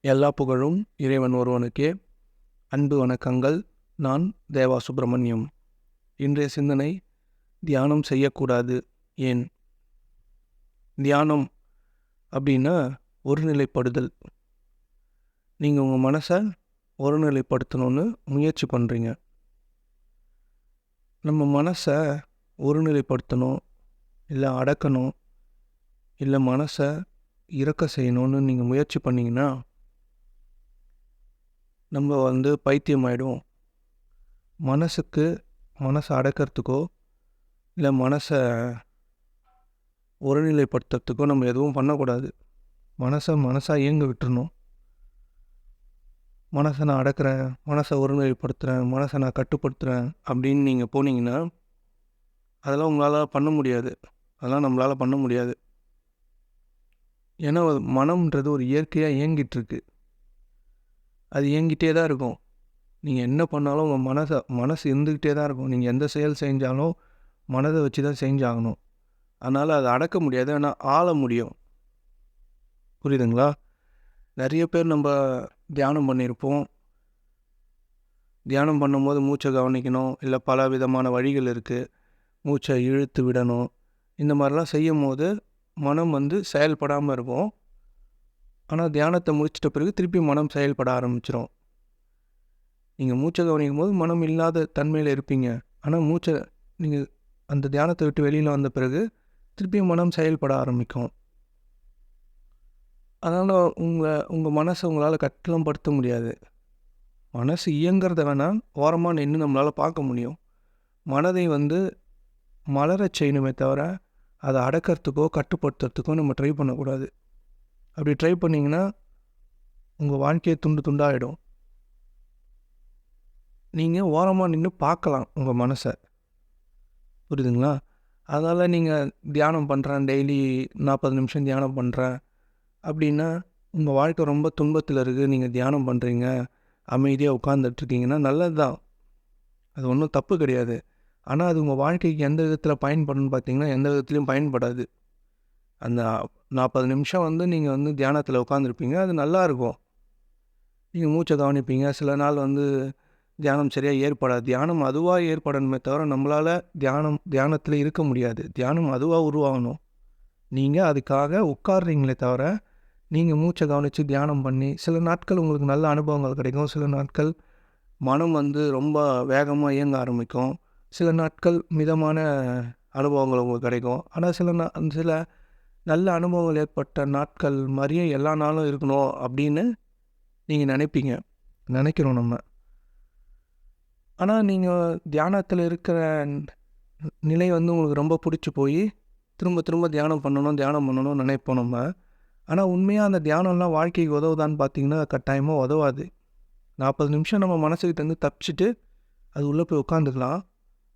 எல்லா புகழும் இறைவன் ஒருவனுக்கே. அன்பு வணக்கங்கள். நான் தேவா சுப்பிரமணியம். இன்றைய சிந்தனை தியானம் செய்யக்கூடாது ஏன்? தியானம் அப்படின்னா ஒருநிலைப்படுதல். நீங்கள் உங்கள் மனசை ஒருநிலைப்படுத்தணும்னு முயற்சி பண்ணுறீங்க நம்ம மனசை ஒருநிலைப்படுத்தணும் இல்லை அடக்கணும் இல்லை மனசை இறக்க செய்யணும்னு நீங்கள் முயற்சி பண்ணிங்கன்னா நம்ம வந்து பைத்தியம் ஆகிடும் மனசுக்கு மனசை அடக்கிறதுக்கோ இல்லை மனசை ஒருநிலைப்படுத்துறதுக்கோ நம்ம எதுவும் பண்ணக்கூடாது. மனசை மனசாக இயங்க விட்டுறணும். மனசை நான் அடக்கிறேன் மனசை ஒருநிலைப்படுத்துகிறேன் மனசை நான் கட்டுப்படுத்துகிறேன் அப்படின்னு நீங்கள் போனீங்கன்னா அதெல்லாம் உங்களால் பண்ண முடியாது. அதெல்லாம் நம்மளால் பண்ண முடியாது. ஏன்னா மனம்ன்றது ஒரு இயற்கையாக இயங்கிட்டுருக்கு அது இயங்கிட்டே தான் இருக்கும். நீங்கள் என்ன பண்ணாலும் உங்கள் மனசை மனசு இருந்துக்கிட்டே தான் இருக்கும். நீங்கள் எந்த செயல் செஞ்சாலும் மனதை வச்சு தான் செஞ்சாகணும். அதனால் அதை அடக்க முடியாது ஆனால் ஆள முடியும். புரியுதுங்களா? நிறைய பேர் நம்ம தியானம் பண்ணியிருப்போம். தியானம் பண்ணும்போது மூச்சை கவனிக்கணும். இல்லை பல விதமான வழிகள் இருக்குது மூச்சை இழுத்து விடணும். இந்த மாதிரிலாம் செய்யும் போது மனம் வந்து செயல்படாமல் இருக்கும். ஆனால் தியானத்தை முடிச்சிட்ட பிறகு திருப்பி மனம் செயல்பட ஆரம்பிச்சிடும் நீங்கள் மூச்சை கவனிக்கும் போது மனம் இல்லாத தன்மையில் இருப்பீங்க. ஆனால் மூச்சை நீங்கள் அந்த தியானத்தை விட்டு வெளியில் வந்த பிறகு திருப்பி மனம் செயல்பட ஆரம்பிக்கும். அதனால் உங்கள் உங்கள் மனசை உங்களால் கட்டளம் படுத்த முடியாது. மனசு இயங்கிறத வேணால் ஓரமாக நின்று நம்மளால் பார்க்க முடியும். மனதை வந்து மலரச் செய்யணுமே தவிர அதை அடக்கிறதுக்கோ கட்டுப்படுத்துறதுக்கோ நம்ம ட்ரை பண்ணக்கூடாது. அப்படி ட்ரை பண்ணிங்கன்னா உங்கள் வாழ்க்கையை துண்டு துண்டாகிடும் நீங்கள் ஓரமாக நின்று பார்க்கலாம் உங்கள் மனசை. புரியுதுங்களா? அதனால் நீங்கள் தியானம் பண்ணுறேன் டெய்லி நாற்பது நிமிஷம் தியானம் பண்ணுறேன் அப்படின்னா உங்கள் வாழ்க்கை ரொம்ப துன்பத்தில் இருக்குது நீங்கள் தியானம் பண்ணுறீங்க அமைதியாக உட்காந்துட்ருக்கீங்கன்னா நல்லது தான் அது ஒன்றும் தப்பு கிடையாது. ஆனால் அது உங்கள் வாழ்க்கைக்கு எந்த விதத்தில் பயன்படும்னு பார்த்தீங்கன்னா எந்த விதத்துலையும் பயன்படாது. அந்த நாற்பது நிமிஷம் வந்து நீங்கள் வந்து தியானத்தில் உட்காந்துருப்பீங்க அது நல்லா இருக்கும் நீங்கள் மூச்சை கவனிப்பீங்க. சில நாள் வந்து தியானம் சரியாக ஏற்படாது. தியானம் அதுவாக ஏற்படணுமே தவிர நம்மளால் தியானம் தியானத்தில் இருக்க முடியாது. தியானம் அதுவாக உருவாகணும். நீங்கள் அதுக்காக உட்காடுறீங்களே தவிர நீங்கள் மூச்சை கவனித்து தியானம் பண்ணி சில நாட்கள் உங்களுக்கு நல்ல அனுபவங்கள் கிடைக்கும். சில நாட்கள் மனம் வந்து ரொம்ப வேகமாக இயங்க ஆரம்பிக்கும். சில நாட்கள் மிதமான அனுபவங்கள் உங்களுக்கு கிடைக்கும். ஆனால் சில நா சில நல்ல அனுபவங்கள் ஏற்பட்ட நாட்கள் மாதிரியே எல்லா நாளும் இருக்கணும் அப்படின்னு நீங்கள் நினைப்பீங்க. நினைக்கிறோம் நம்ம. ஆனால் நீங்கள் தியானத்தில் இருக்கிற நிலை வந்து உங்களுக்கு ரொம்ப பிடிச்சி போய் திரும்ப திரும்ப தியானம் பண்ணணும் தியானம் பண்ணணும்னு நினைப்போம் நம்ம. ஆனால் உண்மையாக அந்த தியானம்லாம் வாழ்க்கைக்கு உதவுதான்னு பார்த்தீங்கன்னா கட்டாயமாக உதவாது. நாற்பது நிமிஷம் நம்ம மனசுக்கிட்டேருந்து தப்பிச்சிட்டு அது உள்ளே போய் உட்காந்துக்கலாம்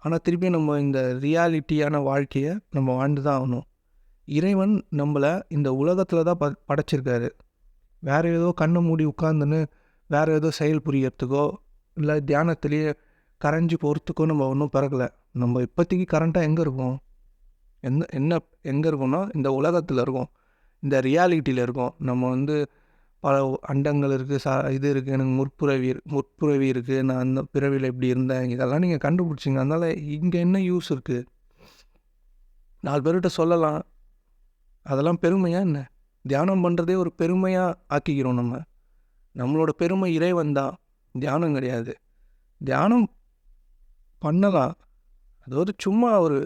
ஆனால் திருப்பி நம்ம இந்த ரியாலிட்டியான வாழ்க்கையை நம்ம வாழ்ந்து தான் ஆகணும். இறைவன் நம்மளை இந்த உலகத்தில் தான் ப படைச்சிருக்காரு. வேறு ஏதோ கண்ணை மூடி உட்காந்துன்னு வேறு ஏதோ செயல் புரியறதுக்கோ இல்லை தியானத்திலேயே கரைஞ்சி போகிறதுக்கோ நம்ம ஒன்றும் பிறக்கலை. நம்ம இப்போதைக்கு கரண்ட்டாக எங்கே இருக்கோம்? எந்த என்ன எங்கே இருக்கோம்னா இந்த உலகத்தில் இருக்கோம். இந்த ரியாலிட்டியில் இருக்கோம். நம்ம வந்து பல அண்டங்கள் இருக்குது சா இது இருக்குது எனக்கு முற்புறவி முற்புறவி இருக்குது நான் அந்த பிறவியில் இப்படி இருந்தேன். இதெல்லாம் நீங்கள் கண்டுபிடிச்சிங்க. அதனால் இங்கே என்ன யூஸ் இருக்குது நாலு பேர்கிட்ட சொல்லலாம். அதெல்லாம் பெருமையாக என்ன? தியானம் பண்ணுறதே ஒரு பெருமையாக ஆக்கிக்கிறோம் நம்ம. நம்மளோட பெருமை இறைவன் தான். தியானம் கிடையாது. தியானம் பண்ணலாம் அதாவது சும்மா ஒரு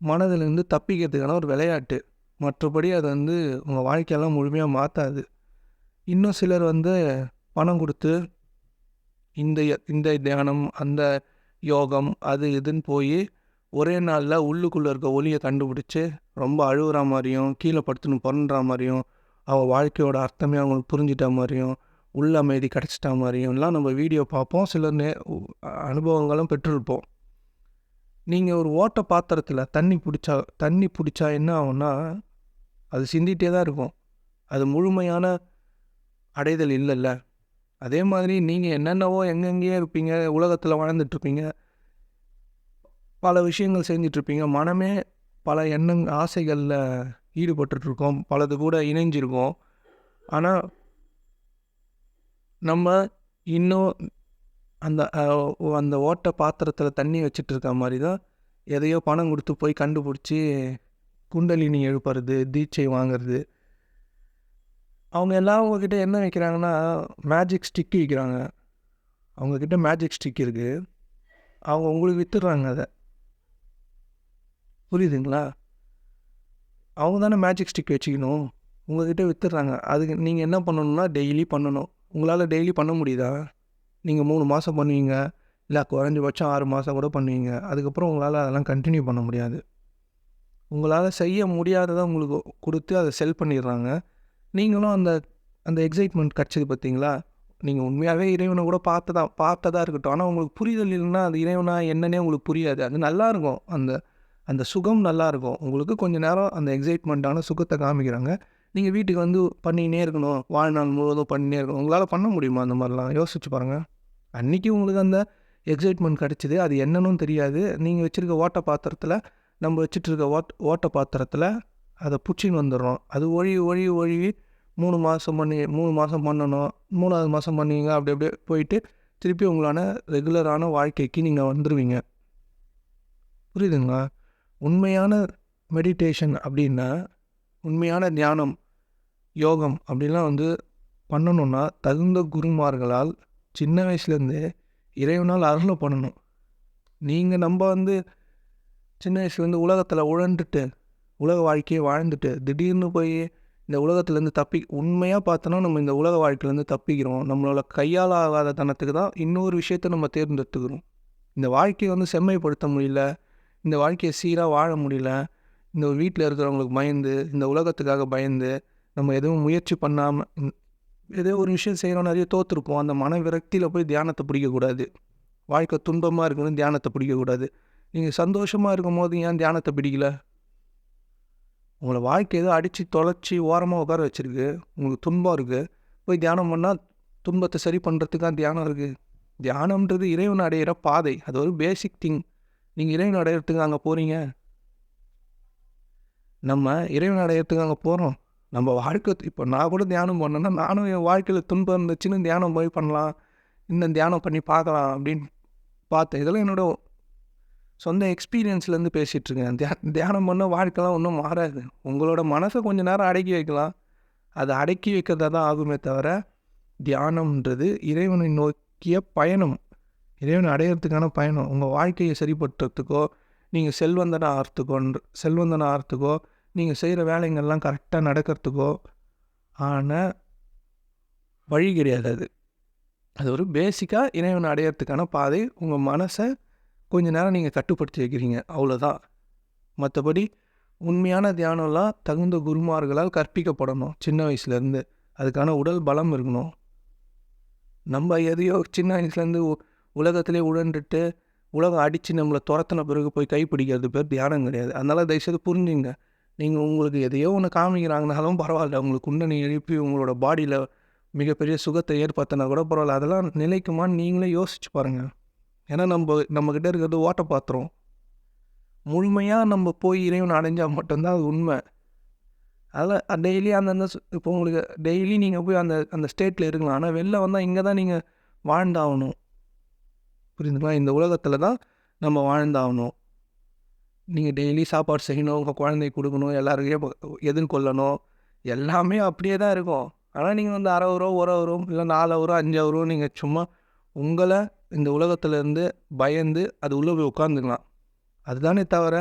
மனதிலேருந்து தப்பிக்கிறதுக்கான ஒரு விளையாட்டு. மற்றபடி அது வந்து உங்கள் வாழ்க்கையெல்லாம் முழுமையாக மாற்றாது இன்னும் சிலர் வந்து பணம் கொடுத்து இந்த இந்த தியானம் அந்த யோகம் அது இதுன்னு போய் ஒரே நாளில் உள்ளுக்குள்ளே இருக்க ஒளியை கண்டுபிடிச்சி ரொம்ப அழுகுற மாதிரியும் கீழே படுத்துன்னு புரண்டுற மாதிரியும் அவள் வாழ்க்கையோட அர்த்தமே அவங்களுக்கு புரிஞ்சிட்ட மாதிரியும் உள்ள அமைதி கிடச்சிட்ட மாதிரியும்லாம் நம்ம வீடியோ பார்ப்போம். சில நே அனுபவங்களும் பெற்றிருப்போம். நீங்கள் ஒரு ஓட்ட பாத்திரத்தில் தண்ணி பிடிச்சா தண்ணி பிடிச்சா என்ன ஆகும்னா அது சிந்திகிட்டே தான் இருக்கும். அது முழுமையான அடைதல் இல்லைல்ல. அதே மாதிரி நீங்கள் என்னென்னவோ எங்கெங்கேயே இருப்பீங்க உலகத்தில் வாழ்ந்துட்டுருப்பீங்க பல விஷயங்கள் செஞ்சிட்ருப்பீங்க. மனமே பல எண்ணங் ஆசைகளில் ஈடுபட்டுட்ருக்கோம். பலது கூட இணைஞ்சிருக்கோம். ஆனால் நம்ம இன்னும் அந்த அந்த ஓட்டை பாத்திரத்தில் தண்ணி வச்சுட்டு இருக்க மாதிரி தான் எதையோ பணம் கொடுத்து போய் கண்டுபிடிச்சி குண்டலினி எழுப்புறது தீட்சை வாங்குறது. அவங்க எல்லாம் அவங்கக்கிட்ட என்ன வைக்கிறாங்கன்னா மேஜிக் ஸ்டிக் விற்கிறாங்க அவங்கக்கிட்ட மேஜிக் ஸ்டிக் இருக்குது அவங்க உங்களுக்கு விற்றுடுறாங்க அதை. புரியுதுங்களா? அவங்க தானே மேஜிக் ஸ்டிக் வச்சுக்கணும். உங்கள்கிட்ட விற்றுறாங்க அதுக்கு நீங்கள் என்ன பண்ணணும்னா டெய்லி பண்ணணும். உங்களால் டெய்லி பண்ண முடியுதா? நீங்கள் மூணு மாதம் பண்ணுவீங்க. இல்லை குறைஞ்சபட்சம் ஆறு மாதம் கூட பண்ணுவீங்க. அதுக்கப்புறம் உங்களால் அதெல்லாம் கண்டினியூ பண்ண முடியாது. உங்களால் செய்ய முடியாததை உங்களுக்கு கொடுத்து அதை செல் பண்ணிடுறாங்க. நீங்களும் அந்த அந்த எக்ஸைட்மெண்ட் கிடச்சிது பார்த்தீங்களா? நீங்கள் உண்மையாகவே இறைவனை கூட பார்த்ததா பார்த்ததா இருக்கட்டும். ஆனால் உங்களுக்கு புரிதல் இல்லைன்னா அது இறைவனா என்னன்னே உங்களுக்கு புரியாது. அது நல்லா இருக்கும். அந்த அந்த சுகம் நல்லாயிருக்கும் உங்களுக்கு கொஞ்ச நேரம் அந்த எக்ஸைட்மெண்ட்டான சுகத்தை காமிக்கிறாங்க. நீங்கள் வீட்டுக்கு வந்து பண்ணினே இருக்கணும். வாழ்நாள் முழுவதும் பண்ணினே இருக்கணும். உங்களால் பண்ண முடியுமா அந்த மாதிரிலாம்? யோசிச்சு பாருங்கள் அன்றைக்கி உங்களுக்கு அந்த எக்ஸைட்மெண்ட் கிடச்சிது. அது என்னன்னு தெரியாது. நீங்கள் வச்சுருக்க ஓட்ட பாத்திரத்தில் நம்ம வச்சுட்டு இருக்க ஓட் ஓட்ட பாத்திரத்தில் அதை பிடிச்சின்னு வந்துடுறோம். அது ஒழுகி ஒழுகி ஒழுகி மூணு மாதம் பண்ணி மூணு மாதம் பண்ணணும். மூணாவது மாதம் பண்ணுவீங்க அப்படி அப்படியே போயிட்டு திருப்பி உங்களான ரெகுலரான வாழ்க்கைக்கு நீங்கள் வந்துடுவீங்க புரியுதுங்களா? உண்மையான மெடிடேஷன் அப்படின்னா உண்மையான தியானம் யோகம் அப்படிலாம் வந்து பண்ணணும்னா தகுந்த குருமார்களால் சின்ன வயசுலேருந்தே இறைவனால் அருளை பண்ணணும். நீங்கள் நம்ம வந்து சின்ன வயசுலேருந்து உலகத்தில் உழண்டுட்டு உலக வாழ்க்கையை வாழ்ந்துட்டு திடீர்னு போய் இந்த உலகத்துலேருந்து தப்பி உண்மையாக பார்த்தோன்னா நம்ம இந்த உலக வாழ்க்கையிலேருந்து தப்பிக்கிறோம். நம்மளோட கையால் ஆகாத தனத்துக்கு தான் இன்னொரு விஷயத்தை நம்ம தேர்ந்தெடுத்துக்கிறோம். இந்த வாழ்க்கையை வந்து செம்மைப்படுத்த முடியல இந்த வாழ்க்கையை சீராக வாழ முடியல. இந்த வீட்டில் இருக்கிறவங்களுக்கு பயந்து இந்த உலகத்துக்காக பயந்து நம்ம எதுவும் முயற்சி பண்ணாமல் ஏதோ ஒரு விஷயம் செய்கிறோம் நிறைய தோற்றுருப்போம் அந்த மன விரக்தியில் போய் தியானத்தை பிடிக்கக்கூடாது. வாழ்க்கை துன்பமாக இருக்குன்னு தியானத்தை பிடிக்கக்கூடாது. நீங்கள் சந்தோஷமாக இருக்கும் போது ஏன் தியானத்தை பிடிக்கல? உங்களை வாழ்க்கை ஏதோ அடித்து தொலைச்சி ஓரமாக உட்கார வச்சுருக்கு. உங்களுக்கு துன்பம் இருக்குது போய் தியானம் பண்ணால் துன்பத்தை சரி பண்ணுறதுக்காக தியானம் இருக்குது தியானம்ன்றது இறைவன் அடையிற பாதை. அது ஒரு பேசிக் திங் நீங்கள் இறைவன் அடையிறதுக்கு அங்கே போகிறீங்க நம்ம இறைவன் அடையிறதுக்கு அங்கே போகிறோம் நம்ம வாழ்க்கை இப்போ நான் கூட தியானம் பண்ணேன்னா நானும் என் வாழ்க்கையில் துன்பம் இருந்துச்சுன்னு தியானம் போய் பண்ணலாம். இன்னும் தியானம் பண்ணி பார்க்கலாம் அப்படின்னு பார்த்தேன். இதெல்லாம் என்னோட சொந்த எக்ஸ்பீரியன்ஸ்லேருந்து பேசிகிட்ருக்கேன் தியா தியானம் பண்ண வாழ்க்கைலாம் ஒன்றும் மாறாது. உங்களோட மனசை கொஞ்சம் நேரம் அடக்கி வைக்கலாம். அதை அடக்கி வைக்கிறதா தான் ஆகுமே தவிர தியானம்ன்றது இறைவனை நோக்கிய பயணம். இறைவனை அடையிறதுக்கான பயணம். உங்கள் வாழ்க்கையை சரிப்படுத்துறதுக்கோ நீங்கள் செல்வந்தன ஆகிறதுக்கோ செல்வந்தன ஆகிறதுக்கோ நீங்கள் செய்கிற வேலைங்கள்லாம் கரெக்டாக நடக்கிறதுக்கோ ஆன வழி கிடையாது அது. அது ஒரு பேசிக்காக இறைவனை அடையிறதுக்கான பாதை உங்கள் மனசை கொஞ்ச நேரம் நீங்கள் கட்டுப்படுத்தி வைக்கிறீங்க. அவ்வளோதான் மற்றபடி உண்மையான தியானம்லாம் தகுந்த குருமார்களால் கற்பிக்கப்படணும். சின்ன வயசுலேருந்து. அதுக்கான உடல் பலம் இருக்கணும். நம்ம எதையோ சின்ன வயசுலேருந்து உலகத்திலே உழன்றுட்டு உலகம் அடித்து நம்மளை துரத்தின பிறகு போய் கைப்பிடிக்கிறது பேர் தியானம் கிடையாது. அதனால் தயவுசெய்து புரிஞ்சுங்க. நீங்கள் உங்களுக்கு எதையோ ஒன்று காமிக்கிறாங்கனாலும் பரவாயில்ல. உங்களுக்கு குண்டனை எழுப்பி உங்களோட பாடியில் மிகப்பெரிய சுகத்தை ஏற்படுத்தினா கூட பரவாயில்ல. அதெல்லாம் நிலைக்குமான்னு நீங்களே யோசிச்சு பாருங்கள் ஏன்னா நம்ம நம்மக்கிட்ட இருக்கிறது ஓட்ட பாத்திரம் முழுமையாக நம்ம போய் இறைவன் அடைஞ்சால் மட்டும்தான் அது உண்மை. அதில் டெய்லி அந்தந்த இப்போ உங்களுக்கு டெய்லி நீங்கள் போய் அந்த அந்த ஸ்டேட்டில் இருக்கலாம். ஆனால் வெளில வந்தால் இங்கே தான் நீங்கள் வாழ்ந்தாகணும். புரியுதுங்களா? இந்த உலகத்தில் தான் நம்ம வாழ்ந்தாகணும். நீங்கள் டெய்லி சாப்பாடு செய்யணும் உங்கள் குழந்தைக்கு கொடுக்கணும் எல்லாருக்கையும் எதிர்கொள்ளணும். எல்லாமே அப்படியே தான் இருக்கும். ஆனால் நீங்கள் வந்து அரை ரூபா ஒரு ரூபா இல்லை நாலு ரூபா அஞ்சு ரூபா நீங்கள் சும்மா உங்களை இந்த உலகத்துலேருந்து பயந்து அது உள்ளே போய் உட்காந்துக்கலாம் அதுதானே தவிர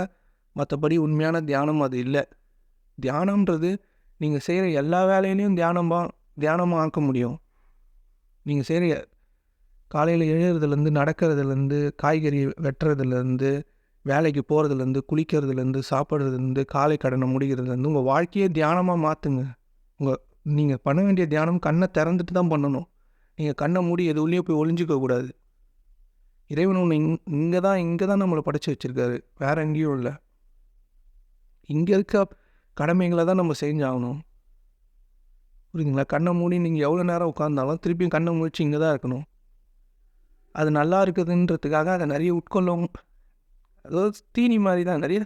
மற்றபடி உண்மையான தியானம் அது இல்லை. தியானம்ன்றது நீங்கள் செய்கிற எல்லா வேலையிலையும் தியானமாக தியானமாக ஆக்க முடியும். நீங்கள் செய்கிற காலையில் எழுறதுலேருந்து நடக்கிறதுலேருந்து காய்கறி வெட்டுறதுலேருந்து வேலைக்கு போகிறதுலேருந்து குளிக்கிறதுலேருந்து சாப்பிட்றதுலேருந்து காலை கடனை முடிகிறதுலேருந்து உங்கள் வாழ்க்கையே தியானமாக மாற்றுங்க உங்கள் நீங்கள் பண்ண வேண்டிய தியானம் கண்ணை திறந்துட்டு தான் பண்ணணும். நீங்கள் கண்ணை மூடி எது போய் ஒளிஞ்சிக்க கூடாது. இறைவன் ஒன்று இங் இங்கே தான் இங்கே தான் நம்மளை படைச்சி வச்சுருக்காரு. வேறு எங்கேயும் இல்லை. இங்கே இருக்க கடமைகளை தான் நம்ம செஞ்சாகணும். புரியுதுங்களா? கண்ணை மூடி நீங்கள் எவ்வளோ நேரம் உட்காந்தாலும் திருப்பியும் கண்ணை முடிச்சு இங்கே தான் இருக்கணும். அது நல்லா இருக்குதுன்றதுக்காக அதை நிறைய உட்கொள்ளவும் அதாவது தீனி மாதிரி தான் நிறைய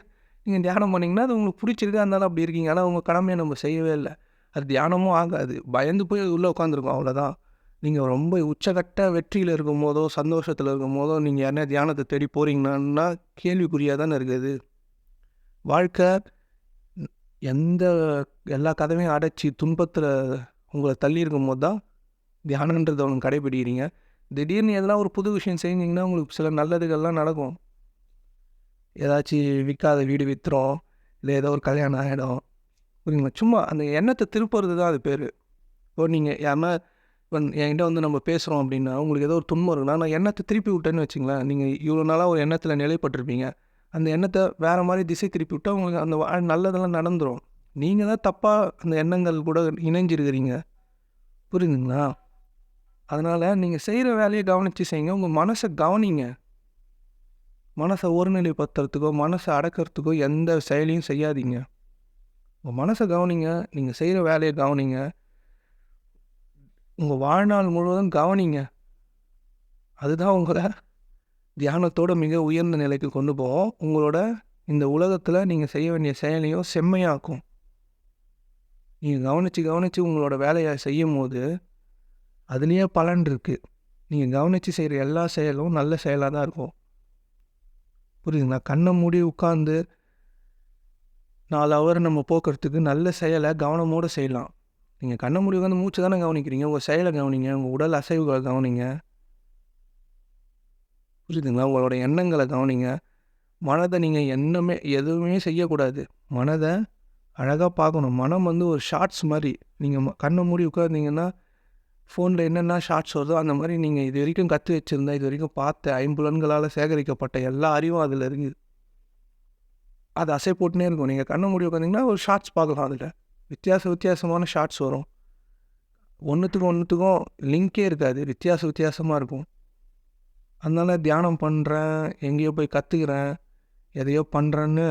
நீங்கள் தியானம் பண்ணிங்கன்னா அது உங்களுக்கு பிடிச்சிருக்கு அதனால அப்படி இருக்கீங்க. ஆனால் உங்கள் கடமையை நம்ம செய்யவே இல்லை. அது தியானமும் ஆகாது. பயந்து போய் உள்ளே உட்காந்துருக்கோம் அவ்வளோதான் நீங்கள் ரொம்ப உச்சகட்ட வெற்றியில் இருக்கும் போதோ சந்தோஷத்தில் இருக்கும் போதோ நீங்கள் யாருனா தியானத்தை தேடி போகிறீங்கன்னா கேள்விக்குறியாக தானே இருக்குது வாழ்க்கை எந்த எல்லா கதவையும் அடைச்சி துன்பத்தில் உங்களை தள்ளி இருக்கும்போது தான் தியானன்றதை ஒன்று கடைபிடிக்கிறீங்க. திடீர்னு எதனா ஒரு புது விஷயம் செஞ்சீங்கன்னா உங்களுக்கு சில நல்லதுகள்லாம் நடக்கும். ஏதாச்சும் விற்காத வீடு விற்றுரும் இல்லை ஏதோ ஒரு கல்யாணம் ஆகிடும் புரியுங்களா சும்மா அந்த எண்ணத்தை திருப்புறது தான் அது பேர். இப்போ நீங்கள் யாருன்னா இப்போ என்கிட்ட வந்து நம்ம பேசுகிறோம் அப்படின்னா உங்களுக்கு ஏதோ ஒரு துன்பம் இருக்குன்னா நான் எண்ணத்தை திருப்பி விட்டேன்னு வச்சுங்களேன். நீங்கள் இவ்வளோ நாளாக ஒரு எண்ணத்தில் நிலைப்பட்டிருப்பீங்க. அந்த எண்ணத்தை வேறு மாதிரி திசை திருப்பி விட்டால் உங்களுக்கு அந்த வா- நல்லதெல்லாம் நடந்துடும் நீங்கள் தான் தப்பாக அந்த எண்ணங்கள் கூட இணைஞ்சிருக்கிறீங்க. புரியுதுங்களா? அதனால் நீங்கள் செய்கிற வேலையை கவனித்து செய்யுங்க உங்கள் மனசை கவனிங்க. மனசை ஒருநிலைப்படுத்துறதுக்கோ மனசை அடக்கிறதுக்கோ எந்த செயலையும் செய்யாதீங்க. உங்கள் மனசை கவனிங்க. நீங்கள் செய்கிற வேலையை கவனிங்க. உங்கள் வாழ்நாள் முழுவதும் கவனிங்க. அதுதான் உங்களை தியானத்தோட மிக உயர்ந்த நிலைக்கு கொண்டு போவோம் உங்களோட இந்த உலகத்தில் நீங்கள் செய்ய வேண்டிய செயலையும் செம்மையாக்கும். நீங்கள் கவனித்து கவனித்து உங்களோட வேலையை செய்யும் போது அதுலேயே பலன் இருக்குது நீங்கள் கவனித்து செய்கிற எல்லா செயலும் நல்ல செயலாக தான் இருக்கும். புரியுதுங்களா? கண்ணை மூடி உட்காந்து நாலு ஹவர் நம்ம போக்குறதுக்கு நல்ல செயலை கவனமோடு செய்யலாம். நீங்கள் கண்ணை மூடி உட்காந்து மூச்சு தானே கவனிக்கிறீங்க? உங்கள் செயலை கவனிங்க. உங்கள் உடல் அசைவுகளை கவனிங்க. புரியுதுங்களா? உங்களோட எண்ணங்களை கவனிங்க. மனதை நீங்கள் எண்ணமே எதுவுமே செய்யக்கூடாது. மனதை அழகாக பார்க்கணும். மனம் வந்து ஒரு ஷார்ட்ஸ் மாதிரி. நீங்கள் கண்ணை மூடி உட்கார்ந்தீங்கன்னா ஃபோனில் என்னென்ன ஷார்ட்ஸ் வருதோ அந்த மாதிரி நீங்கள் இது வரைக்கும் கற்று வச்சுருந்தா இது வரைக்கும் பார்த்த ஐம்புலன்களால் சேகரிக்கப்பட்ட எல்லா அறிவும் அதில் இருக்குது. அது அசை போட்டுனே இருக்கும். நீங்கள் கண்ணை மூடி உட்காந்திங்கன்னா ஒரு ஷார்ட்ஸ் பார்க்கலாம் அதில். வித்தியாச வித்தியாசமான ஷார்ட்ஸ் வரும். ஒன்றுத்துக்கும் ஒன்றுத்துக்கும் லிங்கே இருக்காது. வித்தியாச வித்தியாசமாக இருக்கும். அதனால் தியானம் பண்ணுறேன் எங்கேயோ போய் கற்றுக்கிறேன் எதையோ பண்ணுறேன்னு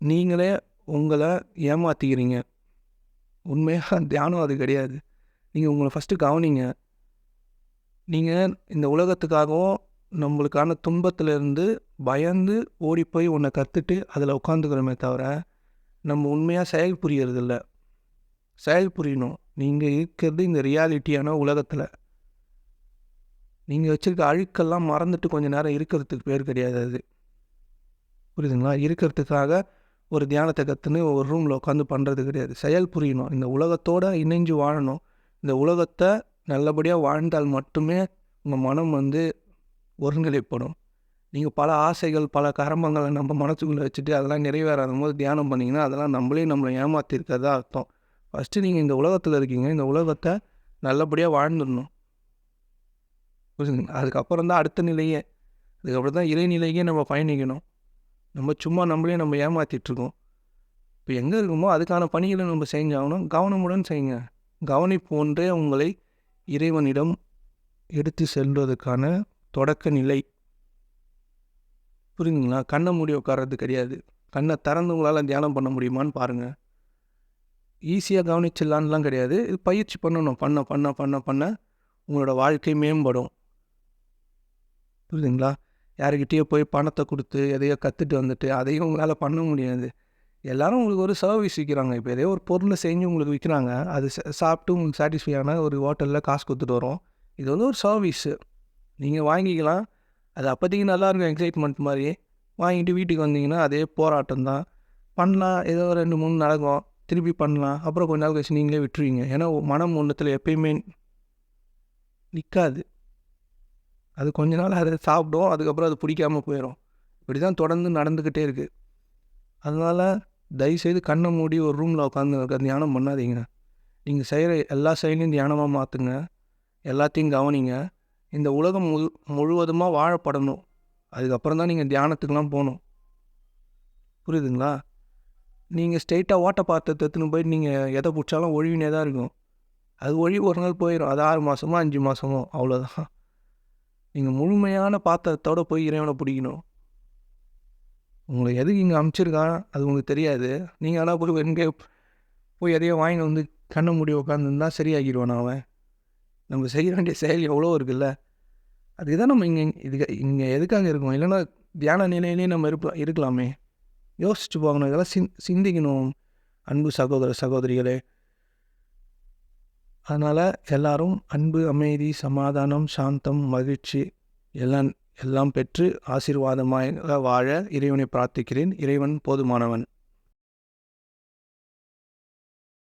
நீங்களே உங்களை ஏமாற்றிக்கிறீங்க உண்மையாக தியானம் அது கிடையாது. நீங்கள் உங்களை ஃபஸ்ட்டு கவனிங்க. நீங்கள் இந்த உலகத்துக்காகவும் நம்மளுக்கான துன்பத்திலேருந்து பயந்து ஓடி போய் உன்னை கற்றுட்டு அதில் உட்காந்துக்கிறோமே தவிர நம்ம உண்மையாக செயல் புரியறதில்ல. செயல் புரியணும். நீங்கள் இருக்கிறது இந்த ரியாலிட்டியான உலகத்தில். நீங்கள் வச்சுருக்க அழுக்கெல்லாம் மறந்துட்டு கொஞ்சம் நேரம் இருக்கிறதுக்கு பேர் கிடையாது அது. புரியுதுங்களா? இருக்கிறதுக்காக ஒரு தியானத்தை கற்றுன்னு ஒரு ரூமில் உட்காந்து பண்ணுறது கிடையாது. செயல் புரியணும். இந்த உலகத்தோடு இணைஞ்சு வாழணும். இந்த உலகத்தை நல்லபடியாக வாழ்ந்தால் மட்டுமே உங்கள் மனம் வந்து ஒருங்கிணைப்படும். நீங்கள் பல ஆசைகள் பல கரம்பங்களை நம்ம மனசுக்குள்ளே வச்சுட்டு அதெல்லாம் நிறைவேறாத போது தியானம் பண்ணிங்கன்னா அதெல்லாம் நம்மளே நம்மளை ஏமாற்றிருக்கிறதா அர்த்தம். ஃபஸ்ட்டு நீங்கள் இந்த உலகத்தில் இருக்கீங்க. இந்த உலகத்தை நல்லபடியாக வாழ்ந்துடணும். புரிஞ்சுங்களா அதுக்கப்புறம் தான் அடுத்த நிலையே. அதுக்கப்புறம் தான் இறைநிலையே நம்ம பயணிக்கணும். நம்ம சும்மா நம்மளே நம்ம ஏமாற்றிட்டுருக்கோம் இப்போ எங்கே இருக்குமோ அதுக்கான பணிகளை நம்ம செஞ்சாகணும். கவனமுடன் செய்யுங்க. கவனிப்பு ஒன்றே உங்களை இறைவனிடம் எடுத்து செல்வதற்கான தொடக்க நிலை. புரியுதுங்களா கண்ணை மூடி உட்கார்றது கிடையாது. கண்ணை திறந்து உங்களால் தியானம் பண்ண முடியுமான்னு பாருங்கள் ஈஸியாக கவனிச்சிடலான்லாம் கிடையாது. இது பயிற்சி பண்ணணும். பண்ண பண்ண பண்ண பண்ண உங்களோட வாழ்க்கை மேம்படும். புரியுதுங்களா யாருக்கிட்டேயோ போய் பணத்தை கொடுத்து எதையோ கற்றுட்டு வந்துட்டு அதையும் உங்களால் பண்ண முடியாது. எல்லாரும் உங்களுக்கு ஒரு சர்வீஸ் விற்கிறாங்க இப்போ ஏதோ ஒரு பொருளை செஞ்சு உங்களுக்கு விற்கிறாங்க அது சாப்பிட்டு உங்களுக்கு சாட்டிஸ்ஃபை ஆனால் ஒரு ஹோட்டலில் காசு கொடுத்துட்டு வரோம் இது வந்து ஒரு சர்வீஸு நீங்கள் வாங்கிக்கலாம். அது அப்போதைக்கு நல்லாயிருக்கும் எக்ஸைட்மெண்ட் மாதிரி வாங்கிட்டு வீட்டுக்கு வந்தீங்கன்னா அதே போராட்டம் தான். பண்ணலாம். ஏதோ ரெண்டு மூணு நடக்கும். திருப்பி பண்ணலாம். அப்புறம் கொஞ்ச நாள் கழிச்சு நீங்களே விட்டுருவீங்க. ஏன்னா மனம் ஒன்றத்தில் எப்பயுமே நிற்காது அது கொஞ்ச நாள் அதை சாப்பிடும். அதுக்கப்புறம் அது பிடிக்காம போயிடும் இப்படி தான் தொடர்ந்து நடந்துக்கிட்டே இருக்குது அதனால் தயவுசெய்து கண்ணை மூடி ஒரு ரூமில் உட்காந்து தியானம் பண்ணாதீங்க. நீங்கள் செய்கிற எல்லா செயலையும் தியானமாக மாற்றுங்க எல்லாத்தையும் கவனிங்க. இந்த உலகம் முழு முழுவதுமாக வாழப்படணும். அதுக்கப்புறம் தான் நீங்கள் தியானத்துக்கெலாம் போகணும். புரியுதுங்களா? நீங்கள் ஸ்ட்ரெயிட்டாக ஓட்ட பாத்திரத்தை எடுத்துன்னு போயிட்டு நீங்கள் எதை பிடிச்சாலும் ஒழிவினே தான் இருக்கும். அது ஒழி ஒரு நாள் போயிடும் அது ஆறு மாதமோ அஞ்சு மாதமோ அவ்வளோதான் நீங்கள் முழுமையான பாத்திரத்தோட போய் இறைவனை பிடிக்கணும். உங்களை எதுக்கு இங்கே அமுச்சிருக்கான் அது உங்களுக்கு தெரியாது. நீங்கள் ஆனால் போய் எங்கே போய் எதையோ வாங்கி வந்து கண்ணை மூடி உட்காந்துருந்தா சரியாகிடுவான் அவன்? நம்ம செய்ய வேண்டிய செயல் எவ்வளோ இருக்குல்ல? அதுக்கு தான் நம்ம இங்கே இதுக்கு இங்கே எதுக்காக இருக்கோம்? இல்லைன்னா தியான நிலையிலேயே நம்ம இருப்ப இருக்கலாமே. யோசிச்சு போகணும் இதெல்லாம் சிந் சிந்திக்கணும் அன்பு சகோதர சகோதரிகளே. அதனால் எல்லாரும் அன்பு அமைதி சமாதானம் சாந்தம் மகிழ்ச்சி எல்லாம் எல்லாம் பெற்று ஆசீர்வாதமாக வாழ இறைவனை பிரார்த்திக்கிறேன். இறைவன் போதுமானவன்.